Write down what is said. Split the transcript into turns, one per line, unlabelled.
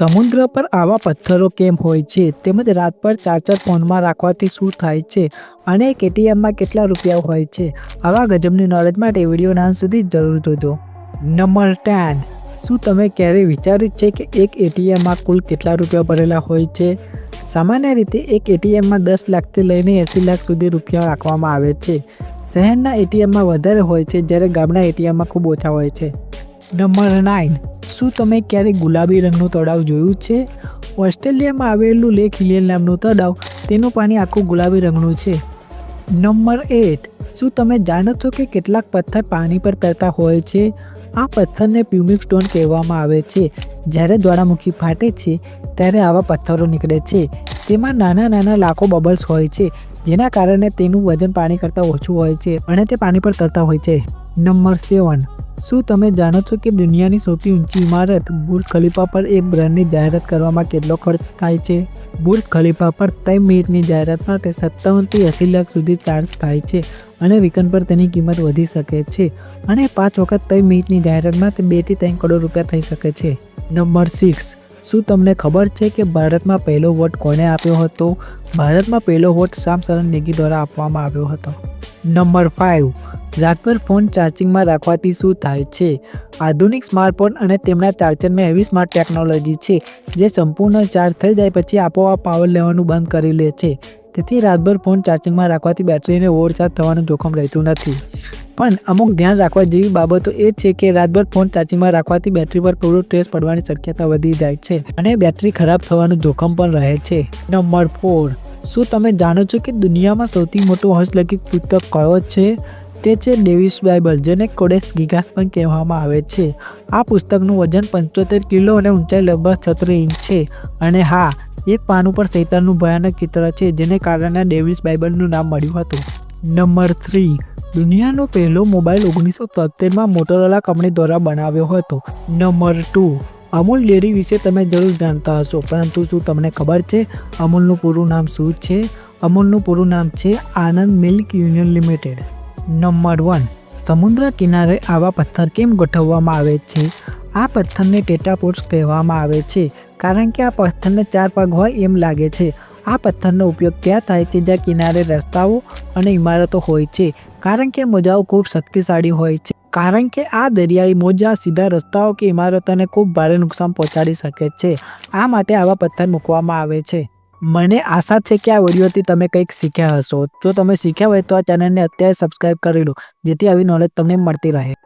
સમુદ્ર પર આવા પથ્થરો કેમ હોય છે? તેમજ રાત પર ચાર ચાર ફોનમાં રાખવાથી શું થાય છે? અને એક એટીએમમાં કેટલા રૂપિયા હોય છે? આવા ગજબની નોલેજ માટે વિડીયોના અંત સુધી જરૂર જોજો. Number ten. શું તમે ક્યારેય વિચાર્યું છે કે એક એટીએમમાં કુલ કેટલા રૂપિયા ભરેલા હોય છે? સામાન્ય રીતે એક એટીએમમાં દસ લાખથી લઈને એંસી લાખ સુધી રૂપિયા રાખવામાં આવે છે. શહેરના એટીએમમાં વધારે હોય છે જ્યારે ગામના એટીએમમાં ખૂબ ઓછા હોય છે. Number nine. શું તમે ક્યારેક ગુલાબી રંગનું તળાવ જોયું છે? ઓસ્ટ્રેલિયામાં આવેલું લેક હિલિયન નામનું તળાવ, તેનું પાણી આખું ગુલાબી રંગનું છે. નંબર એટ, શું તમે જાણો છો કે કેટલાક પથ્થર પાણી પર તરતા હોય છે? આ પથ્થરને પ્યુમિક સ્ટોન કહેવામાં આવે છે. જ્યારે જ્વાળામુખી ફાટે છે, ત્યારે આવા પથ્થરો નીકળે છે. તેમાં નાના નાના લાખો બબલ્સ હોય છે, જેના કારણે તેનું વજન પાણી કરતાં ઓછું હોય છે અને તે પાણી પર તરતા હોય છે. નંબર સેવન શું તમે જાણો છો કે દુનિયાની સૌથી ઊંચી ઇમારત બુર્જ ખલીફા પર એક બ્રાન્ડની જાહેરાત કરવામાં કેટલો ખર્ચ થાય છે? બુર્જ ખલીફા પર ત્રણ મિનિટની જાહેરાત માટે સત્તાવનથી એંસી લાખ સુધી ચાર્જ થાય છે અને વિકન પર તેની કિંમત વધી શકે છે અને પાંચ વખત ત્રણ મિનિટની જાહેરાત માટે બેથી ત્રણ કરોડ રૂપિયા થઈ શકે છે. Number six. શું તમને ખબર છે કે ભારતમાં પહેલો વોટ કોને આપ્યો હતો? ભારતમાં પહેલો વોટ શામ શરણ નેગી દ્વારા આપવામાં આવ્યો હતો. નંબર ફાઇવ રાતભર ફોન ચાર્જિંગમાં રાખવાથી શું થાય છે? આધુનિક સ્માર્ટફોન અને તેમના ચાર્જરમાં એવી સ્માર્ટ ટેકનોલોજી છે, જે સંપૂર્ણ ચાર્જ થઈ જાય પછી આપોઆપ પાવર લેવાનું બંધ કરી લે છે. તેથી રાતભર ફોન ચાર્જિંગમાં રાખવાથી બેટરીને ઓવરચાર્જ થવાનું જોખમ રહેતું નથી. પણ અમુક ધ્યાન રાખવા જેવી બાબતો એ છે કે રાતભર ફોન ચાર્જિંગમાં રાખવાથી બેટરી પર થોડો ટ્રેસ પડવાની શક્યતા વધી જાય છે અને બેટરી ખરાબ થવાનું જોખમ પણ રહે છે. Number four. શું તમે જાણો છો કે દુનિયામાં સૌથી મોટું હસ્તલિખિત પુસ્તક કયો છે? તે છે ડેવિસ બાઇબલ, જેને કોડેસ ગીગાસ પણ કહેવામાં આવે છે. આ પુસ્તકનું વજન પંચોતેર કિલો અને ઊંચાઈ લગભગ છત્રીસ ઇંચ છે. અને હા, એક પાન ઉપર શૈતાનનું ભયાનક ચિત્ર છે, જેને કારણે ડેવિસ બાઇબલનું નામ મળ્યું હતું. Number three. દુનિયાનો પહેલો મોબાઈલ ઓગણીસો તોતેરમાં મોટોરોલા કંપની દ્વારા બનાવ્યો હતો. Number two. અમૂલ ડેરી વિશે તમે જરૂર જાણતા હશો, પરંતુ શું તમને ખબર છે? અમૂલનું પૂરું નામ શું છે? અમૂલનું પૂરું નામ છે Anand milk union limited. Number one, સમુદ્ર કિનારે આવા પથ્થર કેમ ગોઠવવામાં આવે છે? આ પથ્થરને ટેટાપોટ્સ કહેવામાં આવે છે, કારણ કે આ પથ્થરને ચાર પગ હોય એમ લાગે છે. આ પથ્થરનો ઉપયોગ ક્યાં થાય છે જ્યાં કિનારે રસ્તાઓ અને ઇમારતો હોય છે, કારણ કે મોજાઓ ખૂબ શક્તિશાળી હોય છે. કારણ કે આ દરિયાઈ મોજા સીધા રસ્તાઓ કે ઇમારતોને ખૂબ ભારે નુકસાન પહોંચાડી શકે છે. આ માટે આવા પથ્થર મૂકવામાં આવે છે. મને આશા છે કે આ વિડીયોથી તમે કંઈક શીખ્યા હશો. જો તમે શીખ્યા હોય તો આ ચેનલને અત્યારે સબસ્ક્રાઈબ કરી લો. જેથી આવી નોલેજ તમને મળતી રહે.